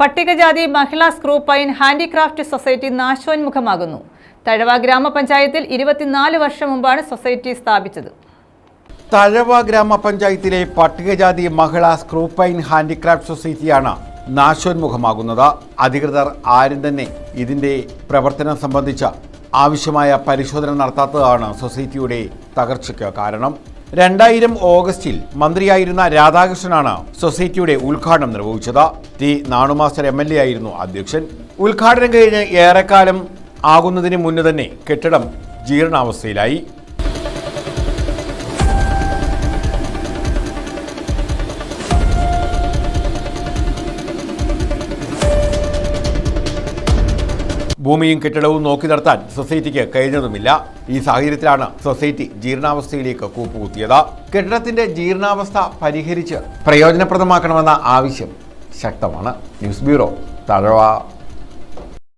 പട്ടികജാതി മഹിളാ screw pine handicraft society നാശോന്മുഖമാകുന്നു. തഴവ ഗ്രാമപഞ്ചായത്തിൽ ഇരുപത്തിനാല് വർഷം മുമ്പാണ് സൊസൈറ്റി സ്ഥാപിച്ചത്. തഴവ ഗ്രാമപഞ്ചായത്തിലെ പട്ടികജാതി മഹിളാ സ്ക്രൂ പൈൻ ഹാൻഡിക്രാഫ്റ്റ് സൊസൈറ്റിയാണ് നാശോന്മുഖമാകുന്നത്. അധികൃതർ ആരും തന്നെ ഇതിന്റെ പ്രവർത്തനം സംബന്ധിച്ച ആവശ്യമായ പരിശോധന നടത്താത്തതാണ് സൊസൈറ്റിയുടെ തകർച്ചയ്ക്ക് കാരണം. രണ്ടായിരം ഓഗസ്റ്റിൽ മന്ത്രിയായിരുന്ന രാധാകൃഷ്ണനാണ് സൊസൈറ്റിയുടെ ഉദ്ഘാടനം നിർവഹിച്ചത്. ടി നാണുമാസ്റ്റർ എം എൽ എ ആയിരുന്നു അധ്യക്ഷൻ. ഉദ്ഘാടനം കഴിഞ്ഞ് ഏറെക്കാലം ആകുന്നതിന് മുന്നേ തന്നെ കെട്ടിടം ജീർണാവസ്ഥയിലായി. ഭൂമിയും കെട്ടിടവും നോക്കി നടത്താൻ സൊസൈറ്റിക്ക് കഴിഞ്ഞതുമില്ല. ഈ സാഹചര്യത്തിലാണ് സൊസൈറ്റി ജീർണാവസ്ഥയിലേക്ക് കൂപ്പുകുത്തിയത്. കെട്ടിടത്തിന്റെ ജീർണാവസ്ഥ പരിഹരിച്ച് പ്രയോജനപ്രദമാക്കണമെന്ന ആവശ്യം ശക്തമാണ്. News bureau Thazhava.